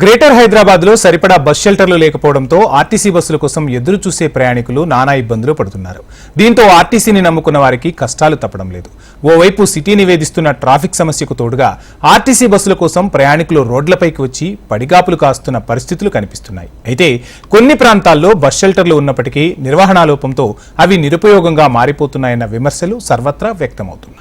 Greater హైదరాబాద్లో సరిపడా bus షెల్టర్లు లేకపోవడంతో ఆర్టీసీ బస్సుల కోసం ఎదురు చూసే ప్రయాణికులు నానా ఇబ్బందులు పడుతున్నారు. దీంతో ఆర్టీసీని నమ్ముకున్న వారికి కష్టాలు తప్పడం లేదు. ఓవైపు సిటీ నివేదిస్తున్న ట్రాఫిక్ సమస్యకు తోడుగా ఆర్టీసీ బస్సుల కోసం ప్రయాణికులు రోడ్లపైకి వచ్చి పడిగాపులు కాస్తున్న పరిస్థితులు కనిపిస్తున్నాయి. అయితే కొన్ని ప్రాంతాల్లో బస్ షెల్టర్లు ఉన్నప్పటికీ నిర్వహణా లోపంతో అవి నిరుపయోగంగా మారిపోతున్నాయన్న విమర్శలు సర్వత్రా వ్యక్తమవుతున్నాయి.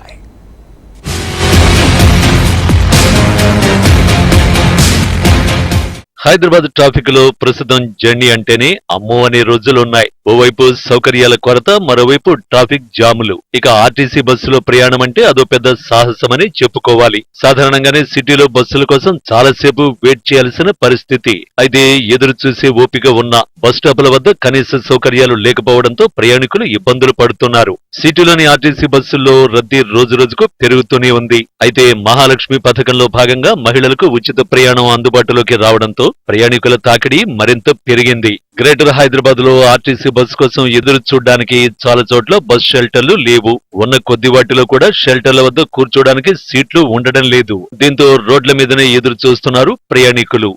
హైదరాబాద్ ట్రాఫిక్లో ప్రస్తుతం జర్నీ అంటేనే అమ్మో అనే రోజులున్నాయి ఓవైపు సౌకర్యాల కొరత మరోవైపు ట్రాఫిక్ జాములు. ఇక ఆర్టీసీ బస్సులో ప్రయాణం అంటే అదో పెద్ద సాహసమని చెప్పుకోవాలి. సాధారణంగానే సిటీలో బస్సుల కోసం చాలాసేపు వెయిట్ చేయాల్సిన పరిస్థితి. అయితే ఎదురు చూసే ఓపిక ఉన్న బస్ స్టాపుల వద్ద కనీస సౌకర్యాలు లేకపోవడంతో ప్రయాణికులు ఇబ్బందులు పడుతున్నారు. సిటీలోని ఆర్టీసీ బస్సుల్లో రద్దీ రోజు రోజుకు పెరుగుతూనే ఉంది. అయితే మహాలక్ష్మి పథకంలో భాగంగా మహిళలకు ఉచిత ప్రయాణం అందుబాటులోకి రావడంతో ప్రయాణికుల తాకిడి మరింత పెరిగింది. గ్రేటర్ హైదరాబాద్లో ఆర్టీసీ బస్ కోసం ఎదురు చూడడానికి చాలా చోట్ల బస్ షెల్టర్లు లేవు. ఉన్న కొద్ది వాటిలో కూడా షెల్టర్ల వద్ద కూర్చోడానికి సీట్లు ఉండడం లేదు. దీంతో రోడ్ల మీదనే ఎదురు చూస్తున్నారు ప్రయాణికులు.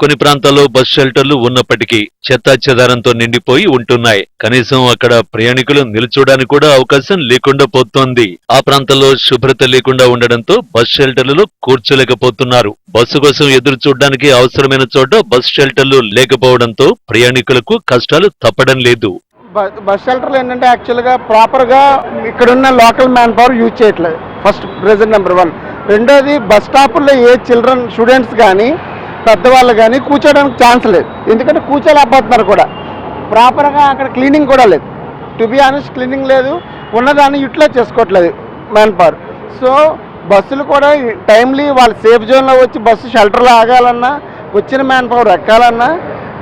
కొన్ని ప్రాంతాల్లో బస్ షెల్టర్లు ఉన్నప్పటికీ చెత్తా చెదారంతో నిండిపోయి ఉంటున్నాయి. కనీసం అక్కడ ప్రయాణికులు నిల్చోడానికి కూడా అవకాశం లేకుండా పోతోంది. ఆ ప్రాంతంలో శుభ్రత లేకుండా ఉండడంతో బస్ షెల్టర్లలో కూర్చోలేకపోతున్నారు. బస్సు కోసం ఎదురు చూడడానికి అవసరమైన చోట బస్ షెల్టర్లు లేకపోవడంతో ప్రయాణికులకు కష్టాలు తప్పడం లేదు. బస్ షెల్టర్లు ఏంటంటే యాక్చువల్గా ప్రాపర్గా ఇక్కడున్న లోకల్ మ్యాన్ పవర్ యూజ్ చేయట్లేదు. First present number one. రెండోది బస్ స్టాపుల్లో ఏ చిల్డ్రన్ స్టూడెంట్స్ కానీ పెద్దవాళ్ళు కానీ కూర్చోడానికి ఛాన్స్ లేదు. ఎందుకంటే కూర్చోలేకపోతున్నారు కూడా. ప్రాపర్గా అక్కడ క్లీనింగ్ కూడా లేదు. టు బి ఆనెస్ట్ క్లీనింగ్ లేదు. ఉన్నదాన్ని యూటిలైజ్ చేసుకోవట్లేదు మ్యాన్ పవర్ సో బస్సులు కూడా టైమ్లీ వాళ్ళు సేఫ్ జోన్లో వచ్చి బస్సు షెల్టర్లో ఆగాలన్నా వచ్చిన మ్యాన్ పవర్ ఎక్కాలన్నా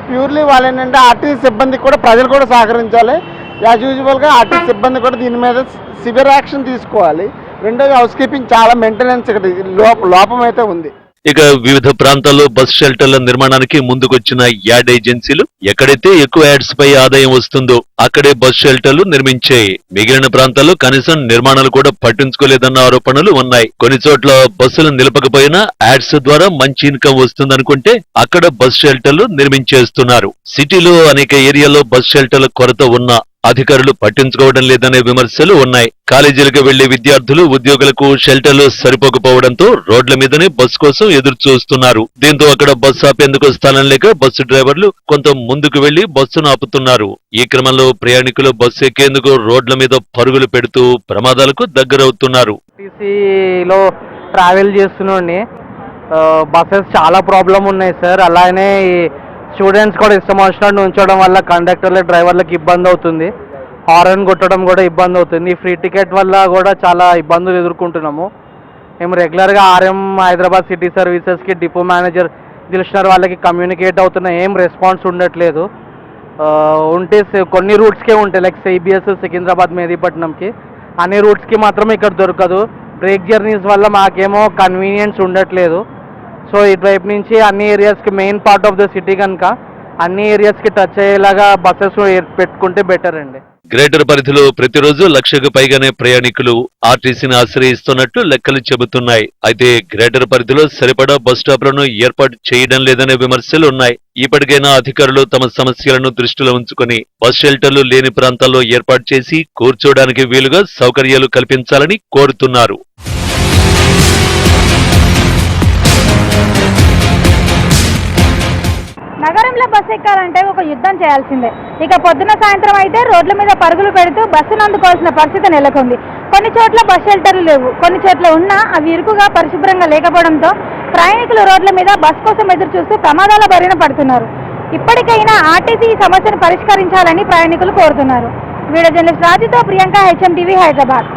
ప్యూర్లీ వాళ్ళు ఏంటంటే ఆర్టీసీ సిబ్బందికి కూడా ప్రజలు కూడా సహకరించాలి. యాజ్ యూజువల్గా ఆర్టీసీ సిబ్బంది కూడా దీని మీద సివియర్ యాక్షన్ తీసుకోవాలి. రెండోది హౌస్ కీపింగ్ చాలా మెయింటెనెన్స్ ఇక్కడ లోప లోపం అయితే ఉంది. ఇక వివిధ ప్రాంతాల్లో బస్ షెల్టర్ల నిర్మాణానికి ముందుకొచ్చిన యాడ్ ఏజెన్సీలు ఎక్కడైతే ఎక్కువ యాడ్స్ పై ఆదాయం వస్తుందో అక్కడే బస్ షెల్టర్లు నిర్మించాయి. మిగిలిన ప్రాంతాల్లో కనీసం నిర్మాణాలు కూడా పట్టించుకోలేదన్న ఆరోపణలు ఉన్నాయి. కొన్ని చోట్ల బస్సులు నిలపకపోయినా యాడ్స్ ద్వారా మంచి ఇన్కమ్ వస్తుందనుకుంటే అక్కడ బస్ షెల్టర్లు నిర్మించేస్తున్నారు. సిటీలో అనేక ఏరియాలో బస్ షెల్టర్ల కొరత ఉన్నా అధికారులు పట్టించుకోవడం లేదనే విమర్శలు ఉన్నాయి. కాలేజీలకు వెళ్ళే విద్యార్థులు ఉద్యోగులకు షెల్టర్లు సరిపోకపోవడంతో రోడ్ల మీదనే బస్సు కోసం ఎదురు చూస్తున్నారు దీంతో అక్కడ బస్సు ఆపేందుకు స్థలం లేక బస్సు డ్రైవర్లు కొంత ముందుకు వెళ్ళి బస్సును ఆపుతున్నారు. ఈ క్రమంలో ప్రయాణికులు బస్సు ఎక్కేందుకు రోడ్ల మీద పరుగులు పెడుతూ ప్రమాదాలకు దగ్గరవుతున్నారు. ట్రావెల్ చేస్తున్నాండి బస్సెస్ చాలా ప్రాబ్లం ఉన్నాయి సార్. అలానే స్టూడెంట్స్ కూడా ఇష్టం వచ్చినట్టు ఉంచడం వల్ల కండక్టర్లు డ్రైవర్లకు ఇబ్బంది అవుతుంది. హారన్ కొట్టడం కూడా ఇబ్బంది అవుతుంది. ఫ్రీ టికెట్ వల్ల కూడా చాలా ఇబ్బందులు ఎదుర్కొంటున్నాము. మేము రెగ్యులర్గా ఆర్ఎం హైదరాబాద్ సిటీ సర్వీసెస్కి డిపో మేనేజర్ దిల్షనర్ వాళ్ళకి కమ్యూనికేట్ అవుతున్న ఏం రెస్పాన్స్ ఉండట్లేదు. ఉంటే కొన్ని రూట్స్కే ఉంటాయి. లైక్ సిబిఎస్ సికింద్రాబాద్ మెహదీపట్నంకి అన్ని రూట్స్కి మాత్రం ఇక్కడ దొరకదు. బ్రేక్ జర్నీస్ వల్ల మాకేమో కన్వీనియన్స్ ఉండట్లేదు. సో ఇటువైపు నుంచి అన్ని ఏరియాస్కి main part of the city కనుక అన్ని ఏరియాస్కి టచ్ అయ్యేలాగా బస్సెస్ పెట్టుకుంటే బెటర్ అండి. గ్రేటర్ పరిధిలో ప్రతిరోజు లక్షకు పైగానే ప్రయాణికులు ఆర్టీసీని ఆశ్రయిస్తున్నట్టు లెక్కలు చెబుతున్నాయి. అయితే గ్రేటర్ పరిధిలో సరిపడా బస్ స్టాప్లను ఏర్పాటు చేయడం లేదనే విమర్శలు ఉన్నాయి. ఇప్పటికైనా అధికారులు తమ సమస్యలను దృష్టిలో ఉంచుకొని బస్ షెల్టర్లు లేని ప్రాంతాల్లో ఏర్పాటు చేసి కూర్చోడానికి వీలుగా సౌకర్యాలు కల్పించాలని కోరుతున్నారు. నగరంలో బస్సు ఎక్కాలంటే ఒక యుద్ధం చేయాల్సిందే. ఇక పొద్దున సాయంత్రం అయితే రోడ్ల మీద పరుగులు పెడుతూ బస్సును అందుకోవాల్సిన పరిస్థితి నెలకొంది. కొన్ని చోట్ల బస్ షెల్టర్లు లేవు. కొన్ని చోట్ల ఉన్నా అవి ఇరుకుగా పరిశుభ్రంగా లేకపోవడంతో ప్రయాణికులు రోడ్ల మీద బస్ కోసం ఎదురు చూస్తూ ప్రమాదాల బారిన పడుతున్నారు. ఇప్పటికైనా ఆర్టీసీ ఈ సమస్యను పరిష్కరించాలని ప్రయాణికులు కోరుతున్నారు. వీడియో జర్నలిస్ట్ రాజుతో ప్రియాంక హెచ్ఎం టీవీ హైదరాబాద్.